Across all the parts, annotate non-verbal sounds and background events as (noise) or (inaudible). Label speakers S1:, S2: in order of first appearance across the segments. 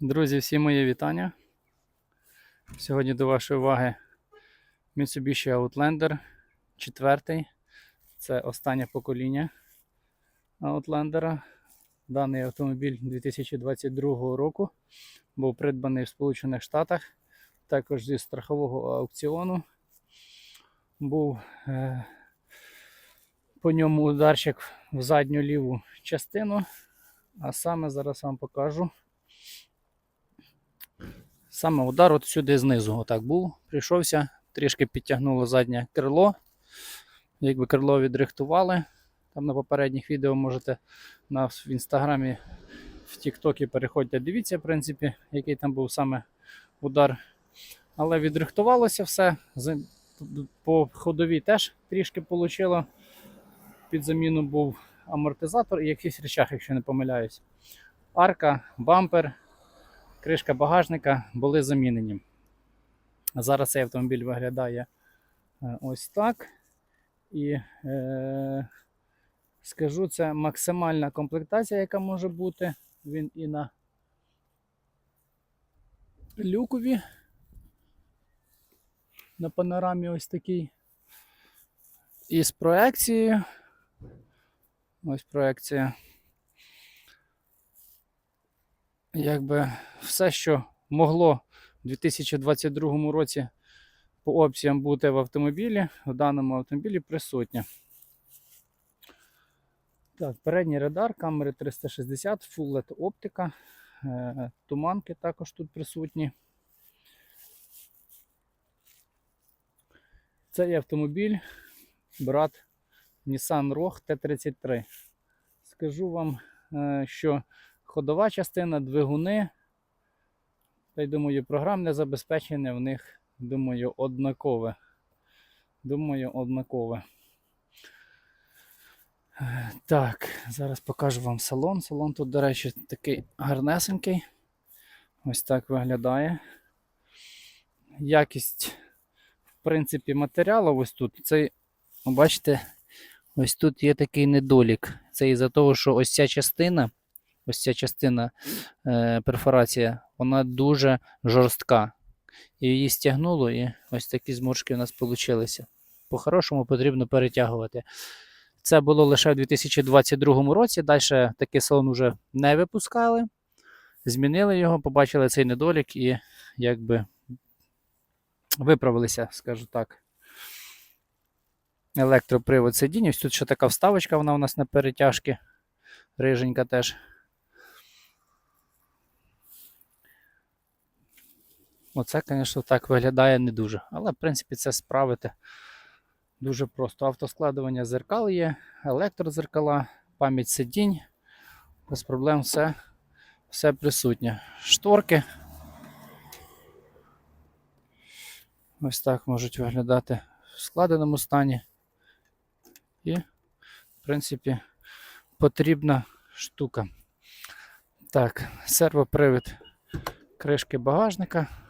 S1: Друзі, всі мої вітання. Сьогодні до вашої уваги Mitsubishi Outlander 4. Це останнє покоління Outlander. Даний автомобіль 2022 року був придбаний в Сполучених Штатах, також зі страхового аукціону. Був е, по ньому ударчик в задню ліву частину, а саме зараз вам покажу. Саме удар от сюди знизу отак був. Прийшовся, трішки підтягнуло заднє крило. Якби крило відрихтували. Там на попередніх відео можете на, в інстаграмі, в Тіктокі переходьте. Дивіться, в принципі, який там був саме удар. Але відрихтувалося все. По ходовій теж трішки вийшло. Під заміну був амортизатор і якийсь речах, якщо не помиляюсь. Арка, бампер кришка багажника були замінені. Зараз цей автомобіль виглядає е, ось так. І е, скажу, це максимальна комплектація, яка може бути. Він і на люкові. На панорамі ось такий. І з проекцією. Ось проекція. Якби все, що могло в 2022 році по опціям бути в автомобілі, в даному автомобілі присутнє. Так, передній радар, камери 360, Full LED оптика, е, туманки також тут присутні. Цей автомобіль брат Nissan Rogue T33. Скажу вам, е, що ходова частина, двигуни. Та й думаю, програмне забезпечення в них, думаю, однакове. Думаю, однакове. Так, зараз покажу вам салон. Салон тут, до речі, такий гарнесенький. Ось так виглядає. Якість, в принципі, матеріалу ось тут. Цей, бачите, ось тут є такий недолік. Це із-за того, що ось ця частина ось ця частина е, перфорація, вона дуже жорстка. І її стягнуло, і ось такі зморшки у нас вийшли. По-хорошому потрібно перетягувати. Це було лише в 2022 році. Далі такий салон вже не випускали. Змінили його, побачили цей недолік і якби виправилися, скажу так. Електропривод сидіння. Ось тут ще така вставочка, вона у нас на перетяжки. Риженька теж. Оце, звісно, так виглядає не дуже. Але, в принципі, це справити дуже просто. Автоскладування зеркал є, електрозеркала, пам'ять сидінь. Без проблем все, все присутнє. Шторки. Ось так можуть виглядати в складеному стані. І, в принципі, потрібна штука. Так, сервопривід кришки багажника.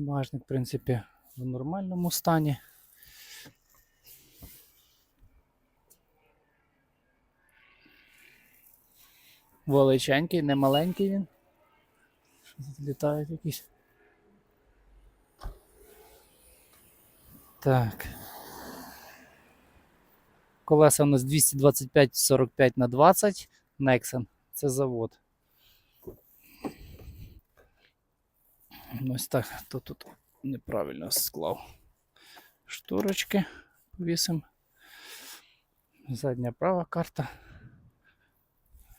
S1: Багажник, в принципі, в нормальному стані. Величенький, не маленький він. Що тут літають якісь? Так. Колеса у нас 225-45 на 20 Nexon. Це завод. Ось так, то тут неправильно склав. Шторочки повісимо. Задня права карта.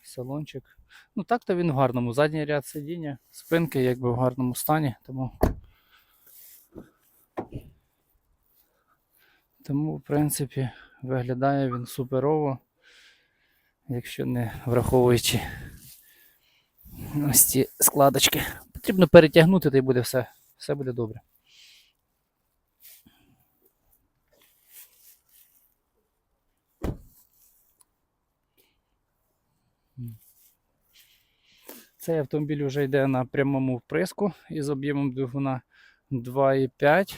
S1: Салончик. Ну так-то він в гарному. Задній ряд сидіння, спинки якби в гарному стані, тому. Тому, в принципі, виглядає він суперово, якщо не враховуючи ось ці складочки. Потрібно перетягнути, та й буде все. Все буде добре. Цей автомобіль вже йде на прямому вприску із об'ємом двигуна 2,5.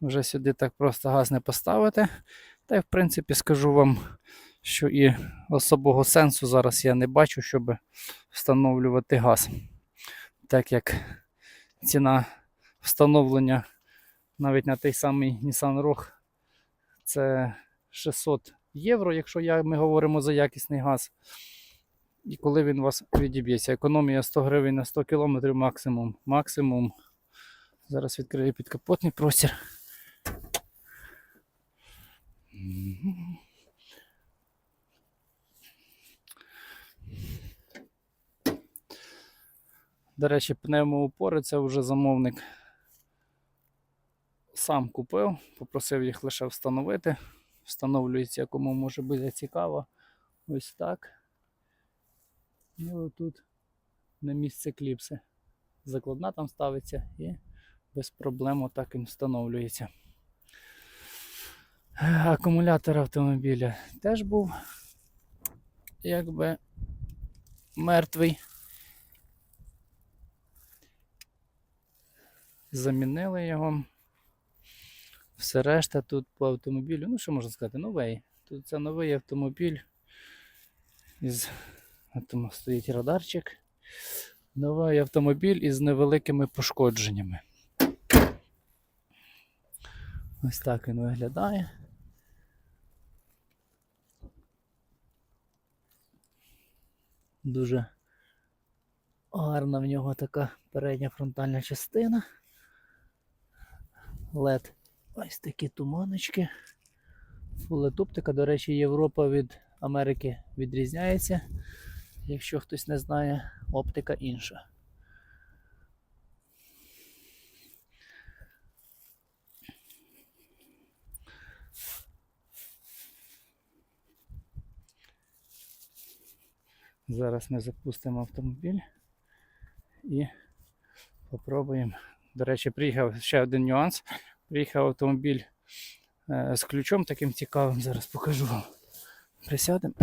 S1: Вже сюди так просто газ не поставити. Та й в принципі скажу вам, що і особого сенсу зараз я не бачу, щоб встановлювати газ. Так як ціна встановлення навіть на той самий Nissan Rogue це 600 євро, якщо я, ми говоримо за якісний газ. І коли він у вас відіб'ється, економія 100 гривень на 100 км максимум. Максимум. Зараз відкрию підкапотний простір. Мгм. До речі, пневмоупори це вже замовник сам купив, попросив їх лише встановити. Встановлюється, кому може бути цікаво. Ось так. І отут на місце кліпси. Закладна там ставиться і без проблем отак він встановлюється. Акумулятор автомобіля теж був якби мертвий. Замінили його. Все решта тут по автомобілю, ну що можна сказати, новий. Тут це новий автомобіль. Із... Там стоїть радарчик. Новий автомобіль із невеликими пошкодженнями. Ось так він виглядає. Дуже гарна в нього така передня фронтальна частина. LED. Ось такі туманочки. Фулетоптика, до речі, Європа від Америки відрізняється. Якщо хтось не знає, оптика інша. Зараз ми запустимо автомобіль і попробуємо. До речі, приїхав ще один нюанс. Приїхав автомобіль е, з ключом таким цікавим. Зараз покажу вам. Присядемо.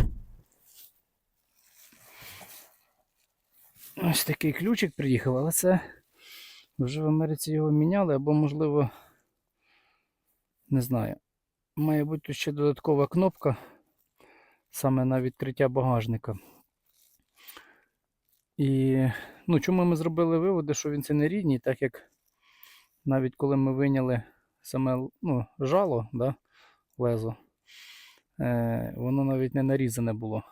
S1: Ось такий ключик приїхав, але це вже в Америці його міняли, або, можливо, не знаю. Має бути ще додаткова кнопка саме на відкриття багажника. І ну, чому ми зробили виводи, що він це не рідній, так як навіть коли ми виняли саме ну, жало, да, лезо, е, воно навіть не нарізане було.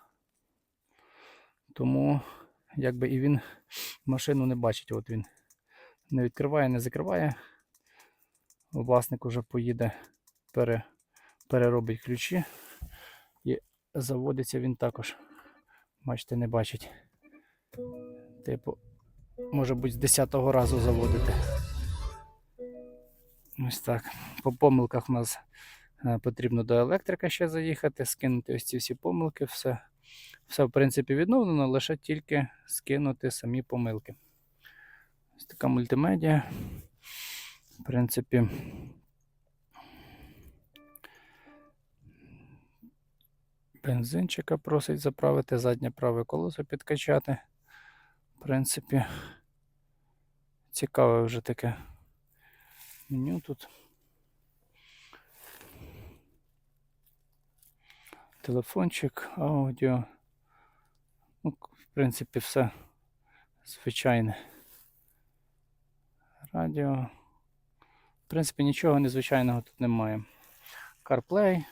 S1: Тому якби і він машину не бачить. От він не відкриває, не закриває. Власник вже поїде, пере, переробить ключі і заводиться він також. Бачите, не бачить. Типу, може бути з 10-го разу заводити. Ось так. По помилках у нас е, потрібно до електрика ще заїхати, скинути ось ці всі помилки, все. Все, в принципі, відновлено, лише тільки скинути самі помилки. Ось така мультимедіа. В принципі, бензинчика просить заправити, заднє праве колесо підкачати. В принципі, цікаве вже таке меню тут. Телефончик, аудіо. Ну, в принципі, все звичайне. Радіо. В принципі, нічого незвичайного тут немає. CarPlay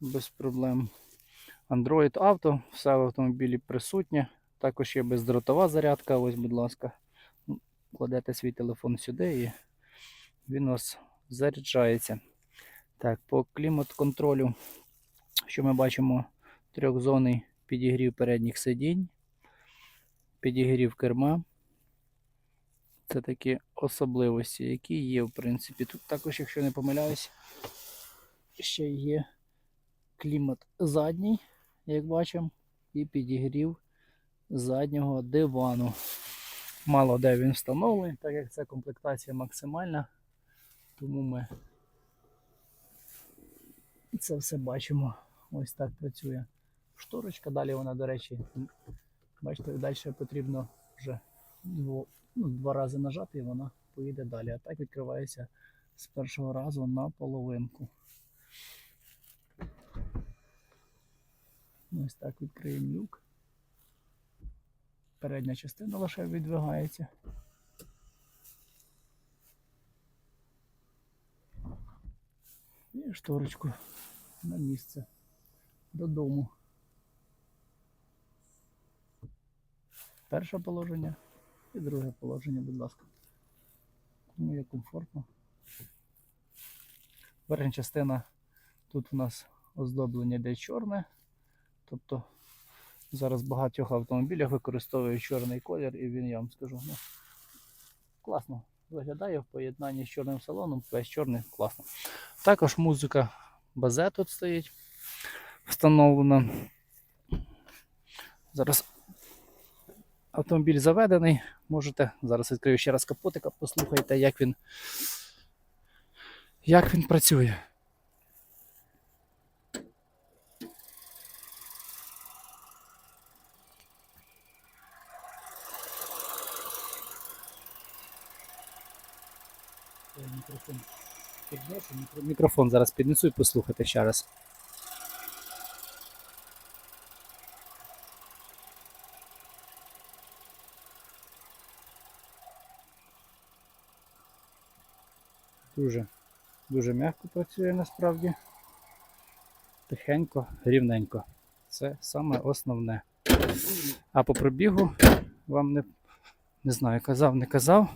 S1: без проблем. Android Auto, все в автомобілі присутнє. Також є бездротова зарядка. Ось, будь ласка, кладете свій телефон сюди і він у вас заряджається. Так, по клімат-контролю, що ми бачимо, трьохзонний підігрів передніх сидінь, підігрів керма. Це такі особливості, які є, в принципі. Тут також, якщо не помиляюсь, ще є клімат задній, як бачимо, і підігрів заднього дивану. Мало де він встановлений, так як це комплектація максимальна, тому ми це все бачимо. Ось так працює шторочка. Далі вона, до речі, бачите, далі потрібно вже ну, два рази нажати і вона поїде далі. А так відкривається з першого разу на половинку. Ось так відкриємо люк. Передня частина лише відвигається. І шторочку на місце додому. Перше положення і друге положення, будь ласка. Тому є комфортно. Верхня частина тут у нас оздоблення йде чорне. Тобто зараз в багатьох автомобілях використовують чорний колір, і він, я вам скажу, ну, класно виглядає в поєднанні з чорним салоном, весь чорний класно. Також музика базе тут стоїть встановлена. Зараз автомобіль заведений. Можете зараз відкрию ще раз капотика, послухайте, як він, як він працює. Мікрофон мікрофон зараз піднесу і послухайте ще раз. Дуже, дуже м'яко працює насправді. Тихенько, рівненько. Це саме основне. А по пробігу вам не, не знаю, казав, не казав,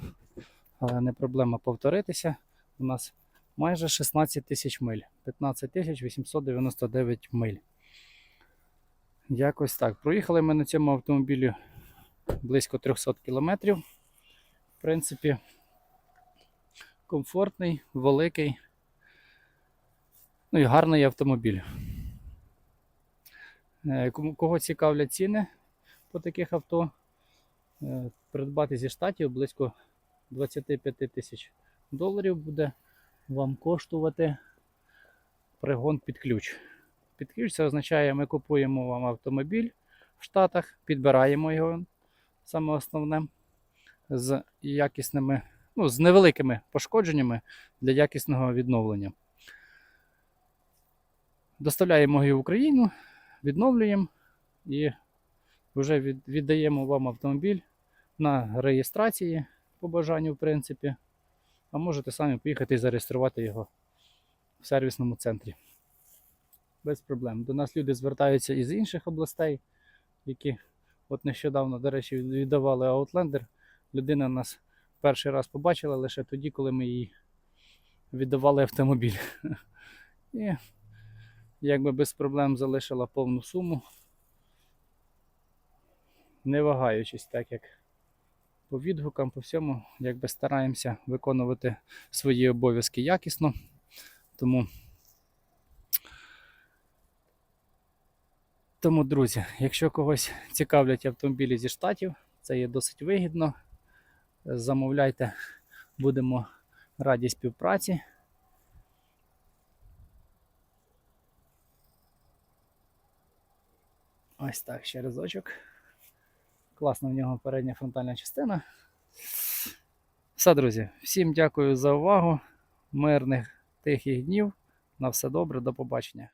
S1: не проблема повторитися. У нас майже 16 тисяч миль. 15 тисяч 899 миль. Якось так. Проїхали ми на цьому автомобілі близько 300 кілометрів. В принципі, комфортний, великий. Ну і гарний автомобіль. Е, Кого цікавлять ціни по таких авто, е, придбати зі штатів близько 25 тисяч доларів буде вам коштувати пригон під ключ. Під ключ це означає, ми купуємо вам автомобіль в Штатах, підбираємо його, саме основне, з якісними, ну, з невеликими пошкодженнями для якісного відновлення. Доставляємо його в Україну, відновлюємо і вже віддаємо вам автомобіль на реєстрації по бажанню, в принципі. А можете самі поїхати і зареєструвати його в сервісному центрі. Без проблем. До нас люди звертаються із інших областей, які от нещодавно, до речі, віддавали Outlander. Людина нас перший раз побачила лише тоді, коли ми їй віддавали автомобіль. (laughs) І якби без проблем залишила повну суму, не вагаючись, так як по відгукам, по всьому, якби стараємося виконувати свої обов'язки якісно. Тому, тому, друзі, якщо когось цікавлять автомобілі зі штатів, це є досить вигідно. Замовляйте, будемо раді співпраці. Ось так, ще разочок. Класна в нього передня фронтальна частина. Все, друзі, всім дякую за увагу. Мирних тихих днів. На все добре, до побачення.